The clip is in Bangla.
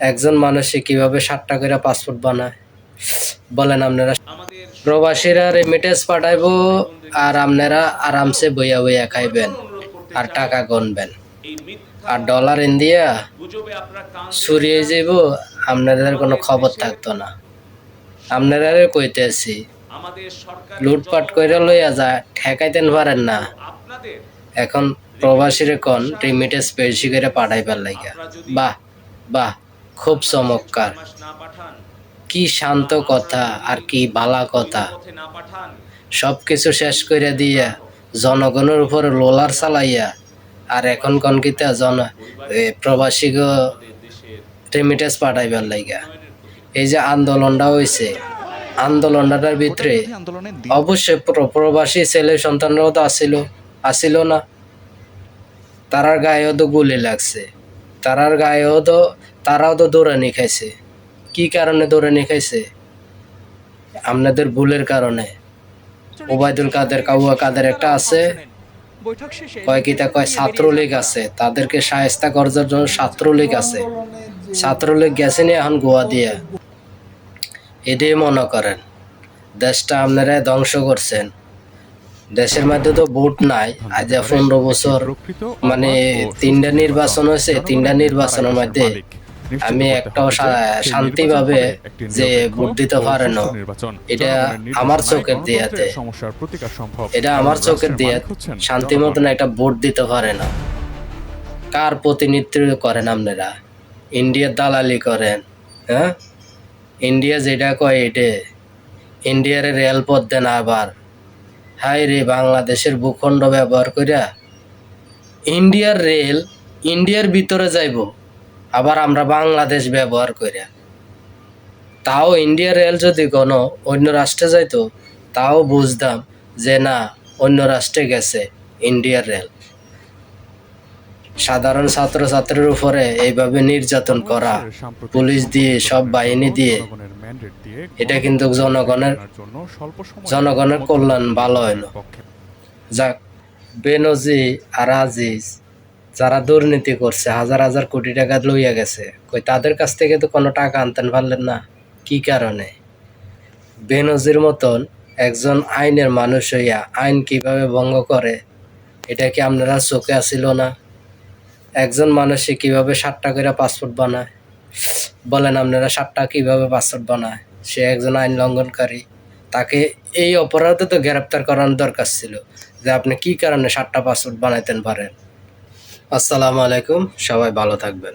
একজন মানুষে কীভাবে ষাটটা করে পাসপোর্ট বানায়? বলেন আপনারা। প্রবাসীরা রেমিটেন্স পাঠাইবো আর আপনারা আরামসে বইয়া বইয়া খাইবেন আর টাকা গনবেন আর ডলার ইন্ডিয়া সুরিয়ে যাইব, আপনাদের কোনো খবর থাকতো না। আপনারা কইতেছি লুটপাট করে লইয়া যায় ঠেকাইতেন পারেন না। এখন প্রবাসীরে কোন রেমিটেন্স বেশি করে পাঠাইবার লাগিয়া। বাহ বাহ। খুব চমৎকার। কি শান্ত কথা আর কি বালা কথা। সব কিছু শেষ করে দিয়া জনগণের উপরে লোলার চালাইয়া আর এখন কনকিতা জন এ, প্রবাসী রেমিটেন্স পাঠাইবার লাগিয়া এই যে আন্দোলনটা হয়েছে আন্দোলনটার ভিতরে অবশ্যই প্রবাসী ছেলে সন্তানরাও তো আসিল আসিল না। তারার গায়েও তো গুলি লাগছে। তারার গায়েও তো তারাও তো দৌড়ানি খাইছে। কি কারণে দৌড়ানি খাইছে? আপনাদের ভুলের কারণে। ওবায়দুল কাদের কাউয়া কাদের একটা আছে। কয় কয় ছাত্রলীগ আছে। তাদেরকে সাহেস্তা করার জন্য ছাত্রলীগ আছে। ছাত্রলীগ গেছে নি এখন গোয়া দিয়ে। এটাই মনে করেন। দেশটা আপনারা ধ্বংস করছেন। দেশের মধ্যে তো ভোট নাই। আজ পনেরো বছর মানে তিনটা নির্বাচন হয়েছে, তিনটা নির্বাচনের মধ্যে আমি একটাও শান্তিভাবে যে ভোট দিতে পারে না, এটা আমার চোখের দিয়াতে। এটা আমার চোখের দিয়ে শান্তি মতন একটা ভোট দিতে পারে না। কার প্রতিনিধিত্ব করেন আপনারা? ইন্ডিয়ার দালালি করেন হ্যাঁ? ইন্ডিয়া যেটা কয় এটে, ইন্ডিয়ার রেলপথ দেন আবার। হাই রে বাংলাদেশের ভূখণ্ড ব্যবহার করিয়া ইন্ডিয়ার রেল ইন্ডিয়ার ভিতরে যাইব, আবার আমরা বাংলাদেশ ব্যবহার করিয়া তাও ইন্ডিয়ার রেল যদি কোনো অন্য রাষ্ট্রে যাইতো, তাও বুঝতাম যে না, অন্য রাষ্ট্রে গেছে ইন্ডিয়ার রেল। সাধারণ ছাত্রছাত্রীর উপরে এইভাবে নির্যাতন করা, পুলিশ দিয়ে, সব বাহিনী দিয়ে, এটা কিন্তু জনগণের জনগণের কল্যাণ ভালো না যাক বেনজি আর আজিজ যারা দুর্নীতি করছে, হাজার হাজার কোটি টাকা লইয়া গেছে, কই তাদের কাছ থেকে তো কোনো টাকা আনতেন পারলেন না? কি কারণে? বেনজির মতন একজন আইনের মানুষ হইয়া আইন কীভাবে ভঙ্গ করে, এটা কি আপনারা চোখে আসিল না? একজন মানুষে কীভাবে ষাটটা করে পাসপোর্ট বানায়? বলেন আপনারা সাতটা কীভাবে পাসপোর্ট বানায়? সে একজন আইন লঙ্ঘনকারী। তাকে এই অপরাধে তো গ্রেপ্তার করানোর দরকার ছিল যে আপনি কি কারণে সাতটা পাসপোর্ট বানাইতেন পারেন? আসসালামু আলাইকুম, সবাই ভালো থাকবেন।